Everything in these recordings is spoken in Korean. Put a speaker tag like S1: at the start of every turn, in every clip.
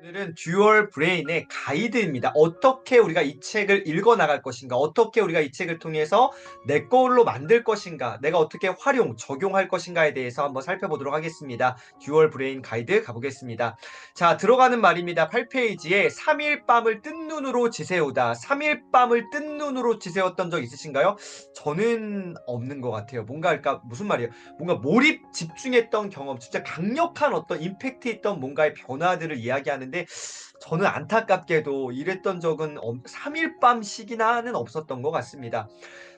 S1: 오늘은 듀얼 브레인의 가이드입니다. 어떻게 우리가 이 책을 읽어 나갈 것인가, 어떻게 우리가 이 책을 통해서 내 걸로 만들 것인가, 내가 어떻게 활용, 적용할 것인가에 대해서 한번 살펴보도록 하겠습니다. 듀얼 브레인 가이드 가보겠습니다. 자, 들어가는 말입니다. 8페이지에 3일 밤을 뜬 눈으로 지새우다. 3일 밤을 뜬 눈으로 지새웠던 적 있으신가요? 저는 없는 것 같아요. 뭔가, 그러니까 무슨 말이에요? 뭔가 몰입, 집중했던 경험, 진짜 강력한 어떤 임팩트 있던 뭔가의 변화들을 이야기하는 데 저는 안타깝게도 이랬던 적은 3일 밤씩이나는 없었던 것 같습니다.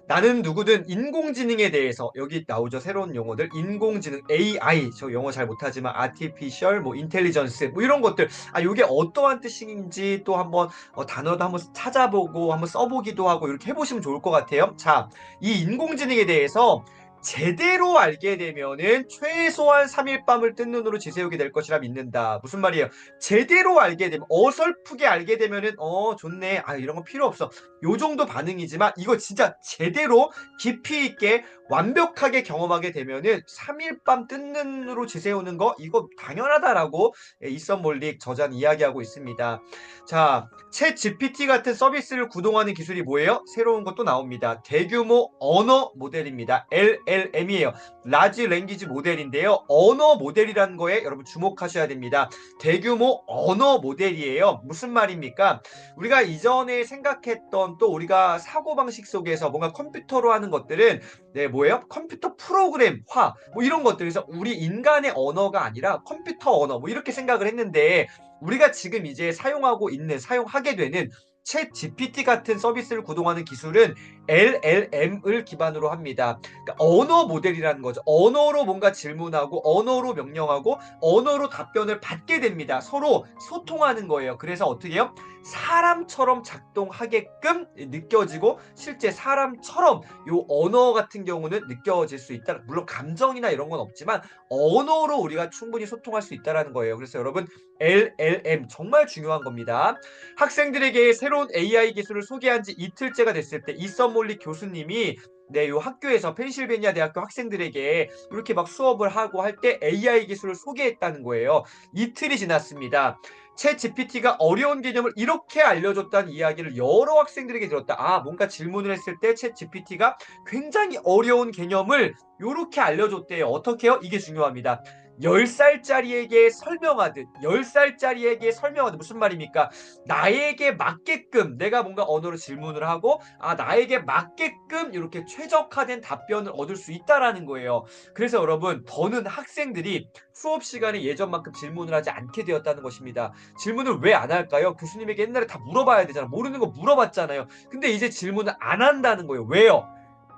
S1: 나는 누구든 인공지능에 대해서 여기 나오죠 새로운 용어들 인공지능 AI 저 영어 잘 못하지만 artificial 뭐 intelligence 뭐 이런 것들 아 이게 어떠한 뜻인지 또 한번 어, 단어도 한번 찾아보고 한번 써보기도 하고 이렇게 해보시면 좋을 것 같아요. 자 이 인공지능에 대해서 제대로 알게 되면은 최소한 3일 밤을 뜬 눈으로 지새우게 될 것이라 믿는다. 무슨 말이에요? 제대로 알게 되면 어설프게 알게 되면은 어 좋네. 아 이런 거 필요 없어. 요 정도 반응이지만 이거 진짜 제대로 깊이 있게 완벽하게 경험하게 되면은 3일 밤 뜬 눈으로 지새우는 거 이거 당연하다라고 이썸 몰릭 저자는 이야기하고 있습니다. 자, 챗 GPT 같은 서비스를 구동하는 기술이 뭐예요? 새로운 것도 나옵니다. 대규모 언어 모델입니다. LLM이에요. 라지 랭귀지 모델인데요. 언어 모델이라는 거에 여러분 주목하셔야 됩니다. 대규모 언어 모델이에요. 무슨 말입니까? 우리가 이전에 생각했던 또 우리가 사고방식 속에서 뭔가 컴퓨터로 하는 것들은 네, 뭐 예요? 컴퓨터 프로그램화 뭐 이런 것들 그래서 우리 인간의 언어가 아니라 컴퓨터 언어 뭐 이렇게 생각을 했는데 우리가 지금 이제 사용하고 있는 사용하게 되는 챗 GPT 같은 서비스를 구동하는 기술은 LLM을 기반으로 합니다. 그러니까 언어 모델이라는 거죠. 언어로 뭔가 질문하고 언어로 명령하고 언어로 답변을 받게 됩니다. 서로 소통하는 거예요. 그래서 어떻게 해요? 사람처럼 작동하게끔 느껴지고 실제 사람처럼 요 언어 같은 경우는 느껴질 수 있다. 물론 감정이나 이런 건 없지만 언어로 우리가 충분히 소통할 수 있다라는 거예요. 그래서 여러분 LLM 정말 중요한 겁니다. 학생들에게 새로운 AI 기술을 소개한 지 이틀째가 됐을 때 이썸 몰리 교수님이 네, 요 학교에서 펜실베니아 대학교 학생들에게 이렇게 막 수업을 하고 할 때 AI 기술을 소개했다는 거예요. 이틀이 지났습니다. 챗 GPT가 어려운 개념을 이렇게 알려줬다는 이야기를 여러 학생들에게 들었다. 아, 뭔가 질문을 했을 때챗 GPT가 굉장히 어려운 개념을 이렇게 알려줬대요. 어떻게요? 이게 중요합니다. 10살짜리에게 설명하듯 10살짜리에게 설명하듯 무슨 말입니까? 나에게 맞게끔 내가 뭔가 언어로 질문을 하고 아 나에게 맞게끔 이렇게 최적화된 답변을 얻을 수 있다라는 거예요. 그래서 여러분 더는 학생들이 수업 시간에 예전만큼 질문을 하지 않게 되었다는 것입니다. 질문을 왜 안 할까요? 교수님에게 옛날에 다 물어봐야 되잖아. 모르는 거 물어봤잖아요. 근데 이제 질문을 안 한다는 거예요. 왜요?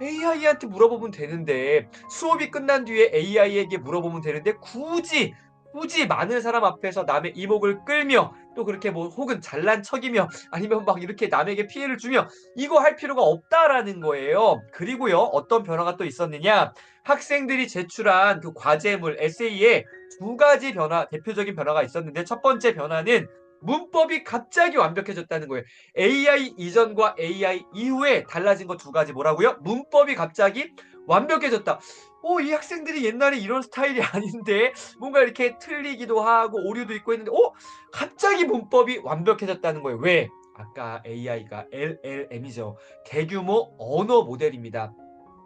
S1: AI한테 물어보면 되는데 수업이 끝난 뒤에 AI에게 물어보면 되는데 굳이 굳이 많은 사람 앞에서 남의 이목을 끌며 또 그렇게 뭐 혹은 잘난 척이며 아니면 막 이렇게 남에게 피해를 주며 이거 할 필요가 없다라는 거예요. 그리고요 어떤 변화가 또 있었느냐 학생들이 제출한 그 과제물 에세이에 두 가지 변화 대표적인 변화가 있었는데 첫 번째 변화는 문법이 갑자기 완벽해졌다는 거예요. AI 이전과 AI 이후에 달라진 거 두 가지 뭐라고요? 문법이 갑자기 완벽해졌다. 어, 이 학생들이 옛날에 이런 스타일이 아닌데 뭔가 이렇게 틀리기도 하고 오류도 있고 했는데 어? 갑자기 문법이 완벽해졌다는 거예요. 왜? 아까 AI가 LLM이죠. 대규모 언어 모델입니다.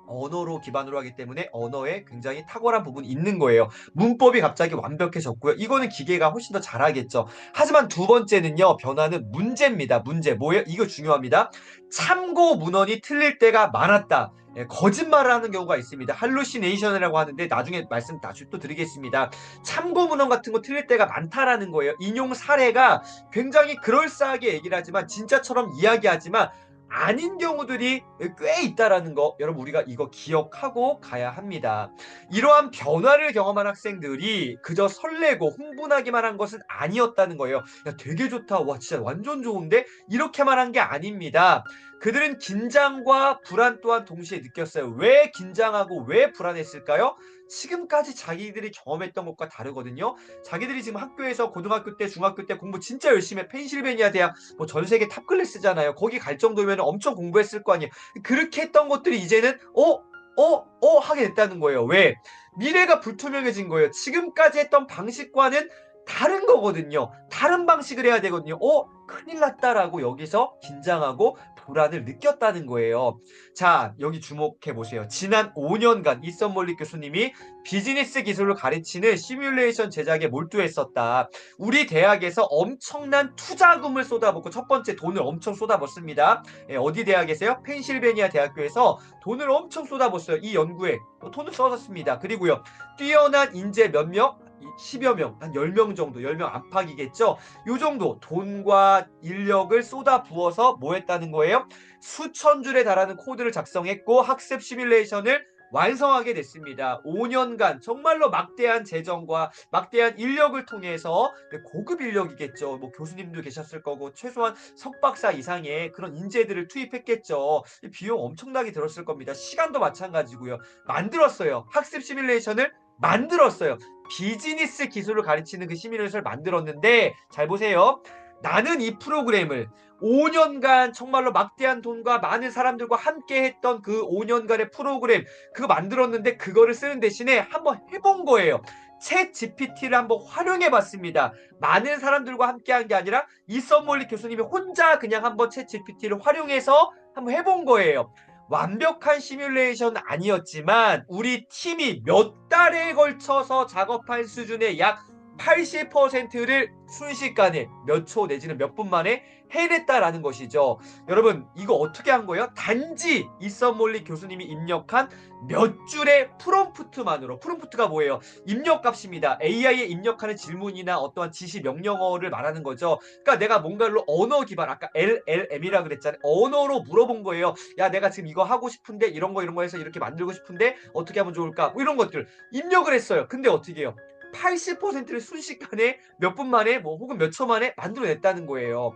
S1: 언어로 기반으로 하기 때문에 언어에 굉장히 탁월한 부분이 있는 거예요. 문법이 갑자기 완벽해졌고요. 이거는 기계가 훨씬 더 잘하겠죠. 하지만 두 번째는요. 변화는 문제입니다. 문제. 뭐예요? 이거 중요합니다. 참고 문헌이 틀릴 때가 많았다. 예, 거짓말을 하는 경우가 있습니다. 할루시네이션이라고 하는데 나중에 말씀 다시 또 드리겠습니다. 참고 문헌 같은 거 틀릴 때가 많다라는 거예요. 인용 사례가 굉장히 그럴싸하게 얘기를 하지만 진짜처럼 이야기하지만 아닌 경우들이 꽤 있다라는 거 여러분 우리가 이거 기억하고 가야 합니다. 이러한 변화를 경험한 학생들이 그저 설레고 흥분하기만 한 것은 아니었다는 거예요. 야 되게 좋다. 와 진짜 완전 좋은데 이렇게만 한 게 아닙니다. 그들은 긴장과 불안 또한 동시에 느꼈어요. 왜 긴장하고 왜 불안했을까요? 지금까지 자기들이 경험했던 것과 다르거든요. 자기들이 지금 학교에서 고등학교 때, 중학교 때 공부 진짜 열심히 해. 펜실베니아 대학 뭐 전 세계 탑 클래스잖아요. 거기 갈 정도면 엄청 공부했을 거 아니에요. 그렇게 했던 것들이 이제는 어? 어? 어? 하게 됐다는 거예요. 왜? 미래가 불투명해진 거예요. 지금까지 했던 방식과는 다른 거거든요. 다른 방식을 해야 되거든요. 어? 큰일 났다라고 여기서 긴장하고 불안을 느꼈다는 거예요. 자, 여기 주목해 보세요. 지난 5년간 이썸몰리 교수님이 비즈니스 기술을 가르치는 시뮬레이션 제작에 몰두했었다. 우리 대학에서 엄청난 투자금을 쏟아붓고 첫 번째 돈을 엄청 쏟아붓습니다. 예, 어디 대학에서요? 펜실베니아 대학교에서 돈을 엄청 쏟아붓어요. 이 연구에 돈을 써줬습니다. 그리고요. 뛰어난 인재 몇 명? 10여 명, 한 10명 정도, 10명 안팎이겠죠? 요 정도 돈과 인력을 쏟아 부어서 뭐 했다는 거예요? 수천 줄에 달하는 코드를 작성했고 학습 시뮬레이션을 완성하게 됐습니다. 5년간 정말로 막대한 재정과 막대한 인력을 통해서 고급 인력이겠죠. 뭐 교수님도 계셨을 거고 최소한 석박사 이상의 그런 인재들을 투입했겠죠. 비용 엄청나게 들었을 겁니다. 시간도 마찬가지고요. 만들었어요. 학습 시뮬레이션을 만들었어요. 비즈니스 기술을 가르치는 그 시뮬레이션을 만들었는데 잘 보세요. 나는 이 프로그램을 5년간 정말로 막대한 돈과 많은 사람들과 함께 했던 그 5년간의 프로그램 그거 만들었는데 그거를 쓰는 대신에 한번 해본 거예요. 챗 GPT를 한번 활용해 봤습니다. 많은 사람들과 함께 한 게 아니라 이썸몰리 교수님이 혼자 그냥 한번 챗 GPT를 활용해서 한번 해본 거예요. 완벽한 시뮬레이션 아니었지만 우리 팀이 몇 달에 걸쳐서 작업한 수준의 약 80%를 순식간에 몇 초 내지는 몇 분 만에 해냈다라는 것이죠. 여러분 이거 어떻게 한 거예요? 단지 이썸몰리 교수님이 입력한 몇 줄의 프롬프트만으로 프롬프트가 뭐예요? 입력값입니다. AI에 입력하는 질문이나 어떠한 지시 명령어를 말하는 거죠. 그러니까 내가 뭔가를 언어 기반 아까 LLM이라 그랬잖아요. 언어로 물어본 거예요. 야 내가 지금 이거 하고 싶은데 이런 거 이런 거 해서 이렇게 만들고 싶은데 어떻게 하면 좋을까? 뭐 이런 것들 입력을 했어요. 근데 어떻게 해요? 80%를 순식간에 몇 분 만에 뭐 혹은 몇 초 만에 만들어냈다는 거예요.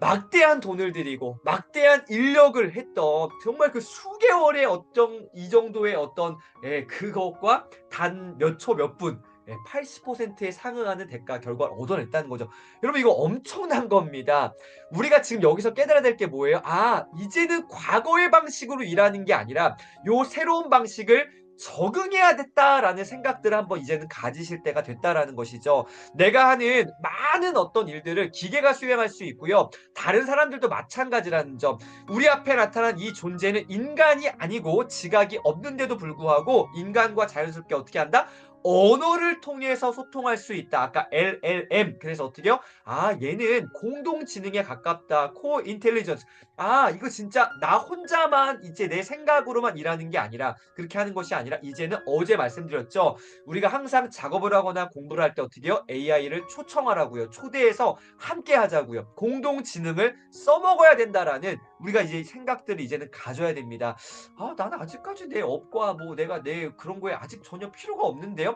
S1: 막대한 돈을 들이고 막대한 인력을 했던 정말 그 수개월의 어떤 이 정도의 어떤 예, 그것과 단 몇 초 몇분 80%에 상응하는 대가 결과를 얻어냈다는 거죠. 여러분 이거 엄청난 겁니다. 우리가 지금 여기서 깨달아야 될 게 뭐예요? 아 이제는 과거의 방식으로 일하는 게 아니라 요 새로운 방식을 적응해야 됐다라는 생각들을 한번 이제는 가지실 때가 됐다라는 것이죠. 내가 하는 많은 어떤 일들을 기계가 수행할 수 있고요. 다른 사람들도 마찬가지라는 점. 우리 앞에 나타난 이 존재는 인간이 아니고 지각이 없는데도 불구하고 인간과 자연스럽게 어떻게 한다? 언어를 통해서 소통할 수 있다. 아까 LLM. 그래서 어떻게요? 아, 얘는 공동 지능에 가깝다. 코 인텔리전스. 아, 이거 진짜 나 혼자만 이제 내 생각으로만 일하는 게 아니라 그렇게 하는 것이 아니라 이제는 어제 말씀드렸죠. 우리가 항상 작업을 하거나 공부를 할 때 어떻게 해요? AI를 초청하라고요. 초대해서 함께 하자고요. 공동 지능을 써먹어야 된다라는 우리가 이제 생각들을 이제는 가져야 됩니다. 아, 나는 아직까지 내 업과 뭐 내가 내 그런 거에 아직 전혀 필요가 없는데요.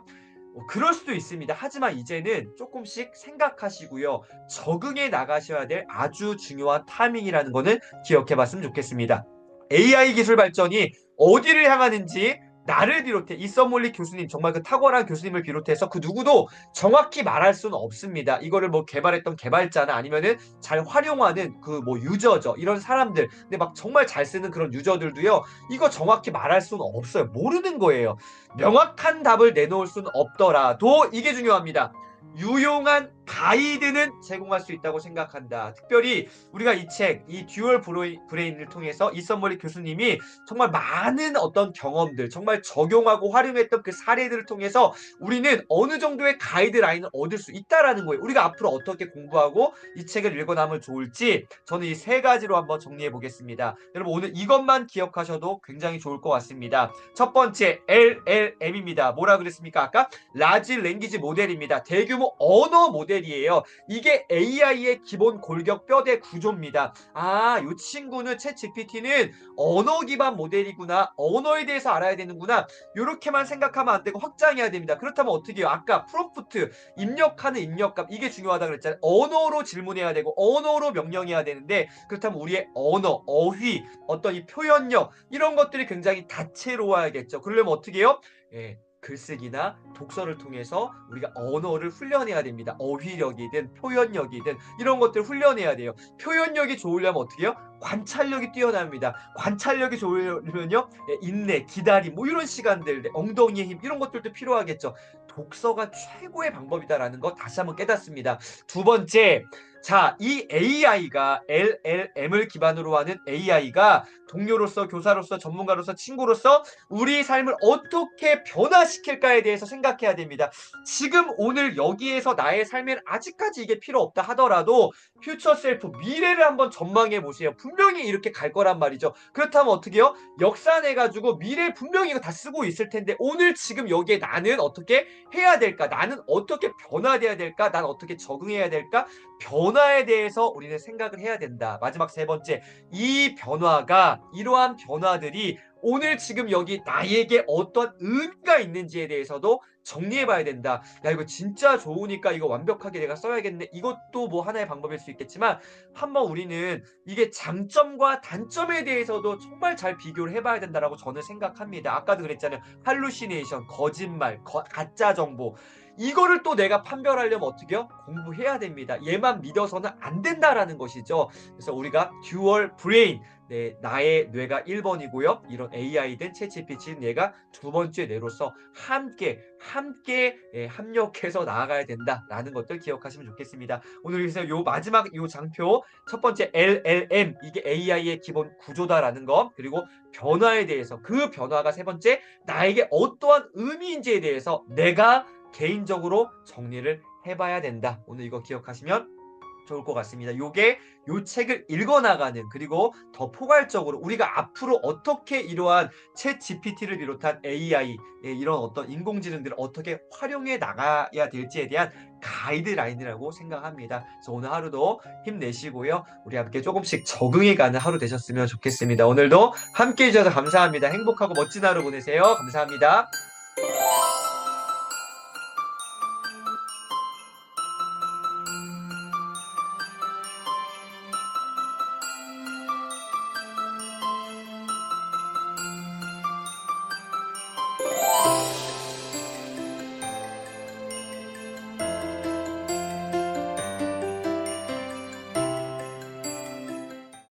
S1: 어, 그럴 수도 있습니다. 하지만 이제는 조금씩 생각하시고요. 적응해 나가셔야 될 아주 중요한 타이밍이라는 거는 기억해 봤으면 좋겠습니다. AI 기술 발전이 어디를 향하는지 나를 비롯해 이썸몰리 교수님 정말 그 탁월한 교수님을 비롯해서 그 누구도 정확히 말할 수는 없습니다. 이거를 뭐 개발했던 개발자나 아니면은 잘 활용하는 그 뭐 유저죠. 이런 사람들. 근데 막 정말 잘 쓰는 그런 유저들도요. 이거 정확히 말할 수는 없어요. 모르는 거예요. 명확한 답을 내놓을 수는 없더라도 이게 중요합니다. 유용한 가이드는 제공할 수 있다고 생각한다. 특별히 우리가 이 책, 이 듀얼 브레인을 통해서 이썸머리 교수님이 정말 많은 어떤 경험들, 정말 적용하고 활용했던 그 사례들을 통해서 우리는 어느 정도의 가이드라인을 얻을 수 있다라는 거예요. 우리가 앞으로 어떻게 공부하고 이 책을 읽어나면 좋을지 저는 이 세 가지로 한번 정리해 보겠습니다. 여러분 오늘 이것만 기억하셔도 굉장히 좋을 것 같습니다. 첫 번째 LLM입니다. 뭐라 그랬습니까? 아까 라지 랭귀지 모델입니다. 대규모 언어 모델 모델이에요. 이게 AI의 기본 골격 뼈대 구조입니다. 아, 이 친구는 챗 GPT는 언어 기반 모델이구나. 언어에 대해서 알아야 되는구나. 이렇게만 생각하면 안 되고 확장해야 됩니다. 그렇다면 어떻게 해요? 아까 프롬프트 입력하는 입력값 이게 중요하다 그랬잖아요. 언어로 질문해야 되고 언어로 명령해야 되는데 그렇다면 우리의 언어, 어휘, 어떤 이 표현력 이런 것들이 굉장히 다채로워야겠죠. 그러려면 어떻게 해요? 예, 글쓰기나 독서를 통해서 우리가 언어를 훈련해야 됩니다. 어휘력이든 표현력이든 이런 것들 훈련해야 돼요. 표현력이 좋으려면 어떻게 해요? 관찰력이 뛰어납니다. 관찰력이 좋으면요, 예, 인내, 기다림, 뭐 이런 시간들, 엉덩이의 힘 이런 것들도 필요하겠죠. 독서가 최고의 방법이다라는 거 다시 한번 깨닫습니다. 두 번째, 자, 이 AI가 LLM을 기반으로 하는 AI가 동료로서 교사로서 전문가로서 친구로서 우리 삶을 어떻게 변화시킬까에 대해서 생각해야 됩니다. 지금 오늘 여기에서 나의 삶에는 아직까지 이게 필요 없다 하더라도 퓨처 셀프 미래를 한번 전망해 보세요. 분명히 이렇게 갈 거란 말이죠. 그렇다면 어떻게 해요? 역산해 가지고 미래 분명히 이거 다 쓰고 있을 텐데 오늘 지금 여기에 나는 어떻게 해야 될까? 나는 어떻게 변화돼야 될까? 난 어떻게 적응해야 될까? 변화에 대해서 우리는 생각을 해야 된다. 마지막 세 번째, 이 변화가 이러한 변화들이 오늘 지금 여기 나에게 어떤 의미가 있는지에 대해서도 정리해 봐야 된다. 야, 이거 진짜 좋으니까 이거 완벽하게 내가 써야겠네. 이것도 뭐 하나의 방법일 수 있겠지만 한번 우리는 이게 장점과 단점에 대해서도 정말 잘 비교를 해봐야 된다라고 저는 생각합니다. 아까도 그랬잖아요. 할루시네이션, 거짓말, 거- 가짜 정보. 이거를 또 내가 판별하려면 어떻게요? 공부해야 됩니다. 얘만 믿어서는 안 된다라는 것이죠. 그래서 우리가 듀얼 브레인, 네, 나의 뇌가 1번이고요. 이런 AI든 챗GPT는 얘가 두 번째 뇌로서 함께 함께 예, 합력해서 나아가야 된다라는 것들 기억하시면 좋겠습니다. 오늘 그래서 요 마지막 요 장표 첫 번째 LLM 이게 AI의 기본 구조다라는 거 그리고 변화에 대해서 그 변화가 세 번째 나에게 어떠한 의미인지에 대해서 내가 개인적으로 정리를 해봐야 된다. 오늘 이거 기억하시면 좋을 것 같습니다. 요게 요 책을 읽어나가는 그리고 더 포괄적으로 우리가 앞으로 어떻게 이러한 챗 GPT를 비롯한 AI 예, 이런 어떤 인공지능들을 어떻게 활용해 나가야 될지에 대한 가이드라인이라고 생각합니다. 그래서 오늘 하루도 힘내시고요. 우리 함께 조금씩 적응해가는 하루 되셨으면 좋겠습니다. 오늘도 함께 해주셔서 감사합니다. 행복하고 멋진 하루 보내세요. 감사합니다.